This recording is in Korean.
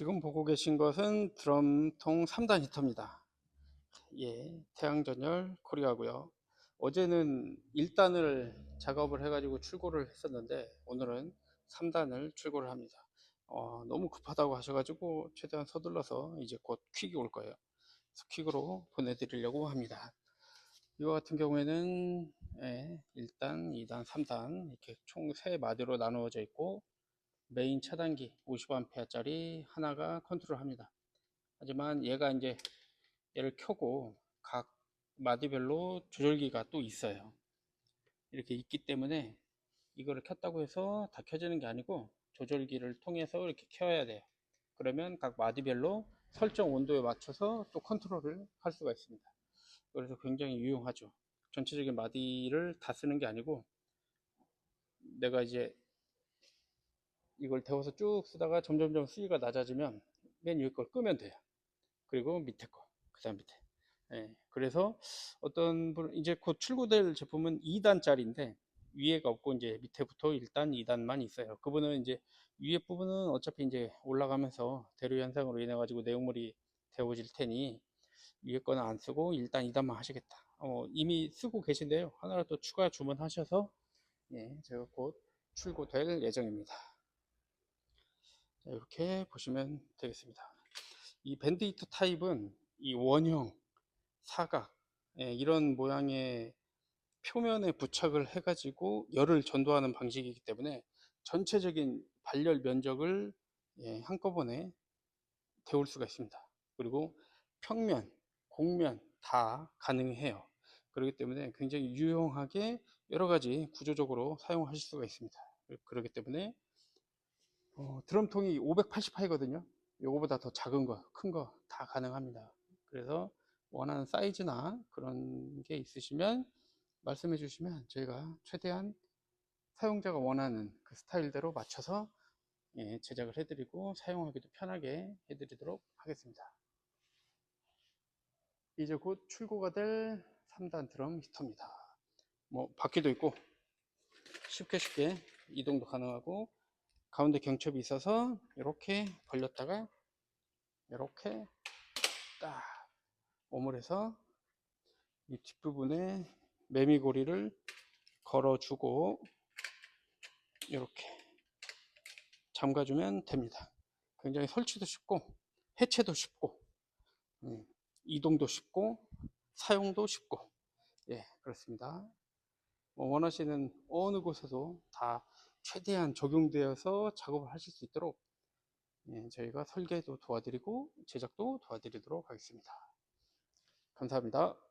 지금 보고 계신 것은 드럼통 3단 히터입니다. 예, 태양전열 코리아고요. 어제는 1단을 작업을 해가지고 출고를 했었는데 오늘은 3단을 출고를 합니다. 어, 너무 급하다고 하셔가지고 최대한 서둘러서 이제 곧 퀵이 올 거예요. 퀵으로 보내드리려고 합니다. 이거 같은 경우에는 예, 1단, 2단, 3단 이렇게 총 3마디로 나누어져 있고 메인 차단기 50A짜리 하나가 컨트롤 합니다. 하지만 얘가 이제 얘를 켜고 각 마디별로 조절기가 또 있어요. 이렇게 있기 때문에 이거를 켰다고 해서 다 켜지는 게 아니고 조절기를 통해서 이렇게 켜야 돼요. 그러면 각 마디별로 설정 온도에 맞춰서 또 컨트롤을 할 수가 있습니다. 그래서 굉장히 유용하죠. 전체적인 마디를 다 쓰는 게 아니고 내가 이제 이걸 데워서 쭉 쓰다가 점점점 수위가 낮아지면 맨 위에 걸 끄면 돼요. 그리고 밑에 거, 그 다음 밑에. 예, 그래서 어떤 분, 이제 곧 출고될 제품은 2단짜리인데 위에가 없고 이제 밑에부터 1단, 2단만 있어요. 그분은 이제 위에 부분은 어차피 이제 올라가면서 대류 현상으로 인해 가지고 내용물이 데워질 테니 위에 거는 안 쓰고 1단, 2단만 하시겠다. 어, 이미 쓰고 계신데요. 하나를 또 추가 주문하셔서 예, 제가 곧 출고될 예정입니다. 자, 이렇게 보시면 되겠습니다. 이 밴드 히터 타입은 이 원형, 사각 예, 이런 모양의 표면에 부착을 해가지고 열을 전도하는 방식이기 때문에 전체적인 발열 면적을 예, 한꺼번에 데울 수가 있습니다. 그리고 평면, 곡면 다 가능해요. 그렇기 때문에 굉장히 유용하게 여러 가지 구조적으로 사용하실 수가 있습니다. 그렇기 때문에 어, 드럼통이 588이거든요. 요거보다 더 작은 거, 큰 거 다 가능합니다. 그래서 원하는 사이즈나 그런 게 있으시면 말씀해 주시면 저희가 최대한 사용자가 원하는 그 스타일대로 맞춰서 예, 제작을 해드리고 사용하기도 편하게 해드리도록 하겠습니다. 이제 곧 출고가 될 3단 드럼 히터입니다. 뭐 바퀴도 있고 쉽게 쉽게 이동도 가능하고 가운데 경첩이 있어서 이렇게 벌렸다가 이렇게 딱 오물해서 이 뒷부분에 매미고리를 걸어주고 이렇게 잠가주면 됩니다. 굉장히 설치도 쉽고 해체도 쉽고 음, 이동도 쉽고 사용도 쉽고 예 그렇습니다. 뭐 원하시는 어느 곳에도 다 최대한 적용되어서 작업을 하실 수 있도록 예, 저희가 설계도 도와드리고 제작도 도와드리도록 하겠습니다. 감사합니다.